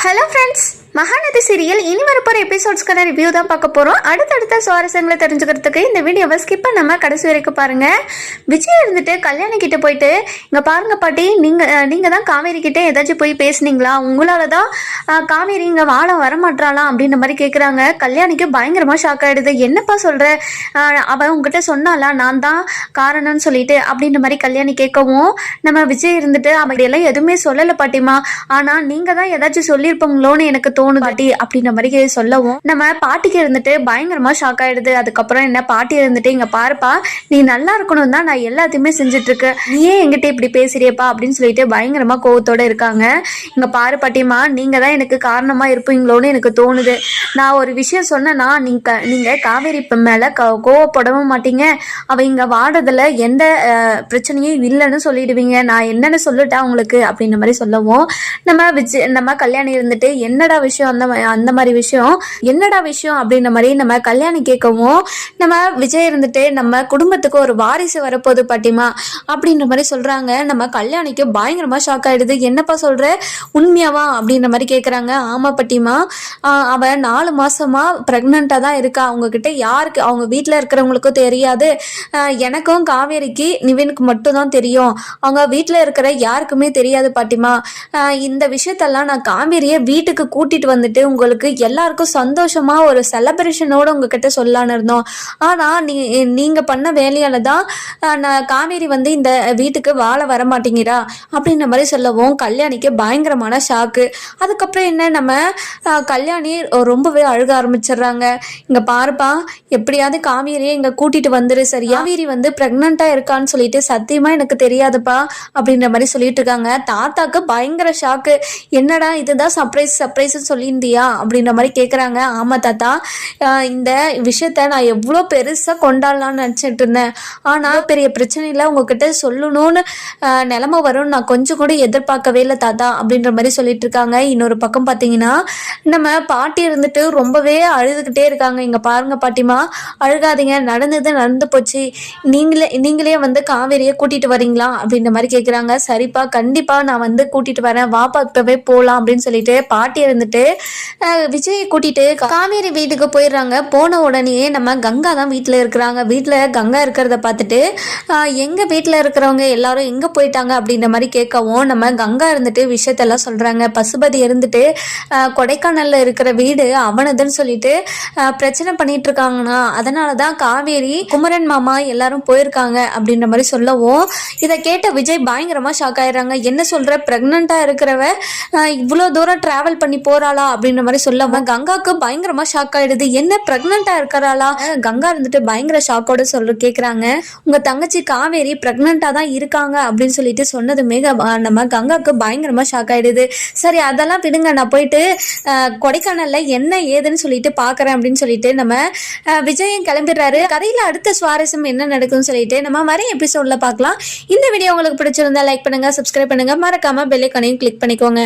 Hello friends Mahanadi serial இனி வரப்போற எபிசோட்ஸ்க்கான review தான் பார்க்க போகிறோம் அடுத்தடுத்த சுவாரஸ்யங்களை தெரிஞ்சுக்கிறதுக்கு இந்த வீடியோவை ஸ்கிப் பண்ணாம கடைசி வரைக்கும் பாருங்கள் விஜய் இருந்துட்டு கல்யாணி கிட்ட போயிட்டு இங்கே பாருங்க பாட்டி நீங்கள் நீங்கள் தான் காவேரி கிட்ட ஏதாச்சும் போய் பேசுனீங்களா? உங்களால தான் காவேரி இங்கே வாழ வரமாட்டாளாம் அப்படின்ற மாதிரி கேட்குறாங்க கல்யாணிக்கு பயங்கரமாக ஷாக் ஆகிடுது என்னப்பா சொல்கிற அவன் உங்ககிட்ட சொன்னாலா நான் தான் காரணம்னு சொல்லிட்டு அப்படின்ற மாதிரி கல்யாணி கேட்கவும் நம்ம விஜய் இருந்துட்டு அவங்க எல்லாம் எதுவுமே சொல்லலை பாட்டிமா ஆனால் நீங்கள் தான் ஏதாச்சும் சொல்லியிருப்பீங்களோன்னு எனக்கு தோணுது பாட்டி அப்படின்ற மாதிரி சொல்லவும் நம்ம பாட்டிக்கு இருந்துட்டு பயங்கரமாக ஷாக் ஆயிடுது. அதுக்கப்புறம் என்ன பாட்டி இருந்துட்டு இங்கே பாருப்பா நீ நல்லா இருக்கணும் தான் நான் எல்லாத்தையுமே செஞ்சுட்டு இருக்கேன் நீ ஏன் என்கிட்ட இப்படி பேசுறியப்பா அப்படின்னு சொல்லிட்டு பயங்கரமாக கோவத்தோட இருக்காங்க. இங்க பாரு பாட்டிமா நீங்கள் தான் எனக்கு காரணமாக இருப்பீங்களோன்னு எனக்கு தோணுது. நான் ஒரு விஷயம் சொன்னேன்னா நீங்க நீங்கள் காவேரி மேல மேலே க கோவப்படவும் மாட்டீங்க. அவள் இங்கே வாடுறதுல எந்த பிரச்சனையும் இல்லைன்னு சொல்லிடுவீங்க. நான் என்னன்னு சொல்லிட்டேன் உங்களுக்கு அப்படின்ற மாதிரி சொல்லவும். நம்ம விஜய் நம்ம கல்யாணி இருந்துட்டு என்னடா விஷயம் விஷயம் அந்த அந்த மாதிரி விஷயம். என்னடா விஷயம் அப்படின்ற மாதிரி நம்ம கல்யாணி கேட்கவும் நம்ம விஜய் இருந்துட்டு நம்ம குடும்பத்துக்கு ஒரு வாரிசு வரப்போகுது பாட்டிமா அப்படின்ற மாதிரி சொல்றாங்க. நம்ம கல்யாணிக்கு பயங்கரமா ஷாக் ஆயிடுது. என்னப்பா சொல்ற? உண்மையாவா? அப்படின்ற மாதிரி கேட்குறாங்க ஆமா பாட்டிமா ஆஹ் அவ நாலு மாசமா ப்ரெக்னெண்ட்டாக தான் இருக்கா. அவங்க கிட்ட யாருக்கு அவங்க வீட்டில் இருக்கிறவங்களுக்கும் தெரியாது. எனக்கும் காவேரிக்கு நிவினுக்கு மட்டும் தான் தெரியும். அவங்க வீட்டில் இருக்கிற யாருக்குமே தெரியாது பாட்டிமா இந்த விஷயத்தெல்லாம் நான் காவேரியை வீட்டுக்கு கூட்டிட்டு வந்துட்டு உங்களுக்கு எல்லாருக்கும் சந்தோஷமா ஒரு செலப்ரேஷனோட உங்ககிட்ட சொல்லலான்னு இருந்தோம். ஆனால் நீ நீங்கள் பண்ண வேலையால தான் நான் காவேரி வந்து இந்த வீட்டுக்கு வாழ வர மாட்டேங்கிறா அப்படின்ற மாதிரி சொல்லவும் கல்யாணிக்கு பயங்கரமான ஷாக்கு அதுக்கப்புறம் என்ன நம்ம கல்யாணி ரொம்பவே அழுக ஆரம்பிச்சிடுறாங்க. இங்கே பாருப்பா எப்படியாவது காவேரியை இங்கே கூட்டிட்டு வந்துரு சரியா காவேரி வந்து ப்ரெக்னெண்ட்டாக இருக்கான்னு சொல்லிட்டு சத்தியமாக எனக்கு தெரியாதுப்பா அப்படின்ற மாதிரி சொல்லிட்டு இருக்காங்க. தாத்தாக்கு பயங்கர ஷாக்கு என்னடா இதுதான் சர்ப்ரைஸ் சர்ப்ரைஸ் சொல்லியிருந்தியா அப்படின்ற மாதிரி கேட்குறாங்க ஆமாம் தாத்தா. இந்த விஷயத்த நான் எவ்வளோ பெருசாக கொண்டாடலாம்னு நினச்சிட்டு இருந்தேன். ஆனால் பெரிய பிரச்சனையில் உங்ககிட்ட சொல்லணும்னு நிலமை வரும்னு நான் கொஞ்சம் கூட எதிர்பார்க்கவே இல்லை தாத்தா அப்படின்ற மாதிரி சொல்லிட்டு இருக்காங்க. இன்னொரு பக்கம் பார்த்தீங்கன்னா நம்ம பாட்டி இருந்துட்டு ரொம்பவே அழுதுகிட்டே இருக்காங்க. இங்கே பாருங்க பாட்டிமா அழுகாதீங்க. நடந்தது நடந்து போச்சு. நீங்களே நீங்களே வந்து காவேரியை கூட்டிட்டு வரீங்களா அப்படின்ற மாதிரி கேட்குறாங்க சரிப்பா கண்டிப்பாக நான் வந்து கூட்டிட்டு வரேன். வாப்பா இப்பவே போகலாம் அப்படின்னு சொல்லிட்டு பாட்டி இருந்துட்டு அஹ், விஜயை கூட்டிட்டு காவேரி வீட்டுக்கு போயிடுறாங்க. போன உடனே நம்ம கங்கா தான் வீட்டில் இருக்கிறாங்க. வீட்டில் கங்கா இருக்கிறத பார்த்துட்டு எங்கள் எங்க வீட்டில் இருக்கிறவங்க எல்லாரும் எங்கே போயிட்டாங்க அப்படின்ற மாதிரி கேட்கவும் நம்ம கங்கா இருந்துட்டு விஷயத்தெல்லாம் சொல்றாங்க. பசுபதி இருந்துட்டு கொடைக்கானலில் கொடைக்கானல்ல இருக்கிற வீடு அவனதுன்னு சொல்லிட்டு பிரச்சனை பண்ணிட்டு இருக்காங்கண்ணா. அதனால தான் காவேரி குமரன் மாமா எல்லாரும் போயிருக்காங்க அப்படின்ற மாதிரி சொல்லவும் இதை கேட்ட விஜய் பயங்கரமாக ஷாக் ஆயிடுறாங்க. என்ன சொல்ற? ப்ரெக்னெண்ட்டாக இருக்கிறவ இவ்வளோ தூரம் ட்ராவல் பண்ணி போறாளா அப்படின்ற மாதிரி சொல்லவும் கங்காவுக்கு பயங்கரமா ஷாக் ஆயிடுது. என்ன பிரெக்னண்டா இருக்கிறாளா? கங்கா இருந்துட்டு பயங்கர ஷாக்கோட சொல்ற கேக்குறாங்க. உங்க தங்கச்சி காவேரி பிரெக்னண்டா தான் இருக்காங்க அப்படின்னு சொல்லிட்டு சொன்னதுமே நம்ம கங்காவுக்கு பயங்கரமா ஷாக் ஆயிடுது. சரி அதெல்லாம் விடுங்க. நான் போயிட்டு கொடைக்கானல்ல என்ன ஏதுன்னு சொல்லிட்டு பாக்குறேன் அப்படின்னு சொல்லிட்டு நம்ம விஜயும் கிளம்பிடுறாரு. கதையில அடுத்த சுவாரஸ்யம் என்ன நடக்கும்னு சொல்லிட்டு நம்ம வர எபிசோட்ல பார்க்கலாம் இந்த வீடியோ உங்களுக்கு பிடிச்சிருந்தா லைக் பண்ணுங்க சப்ஸ்கிரைப் பண்ணுங்க. மறக்காம பெல்லைக்கனையும் கிளிக் பண்ணிக்கோங்க.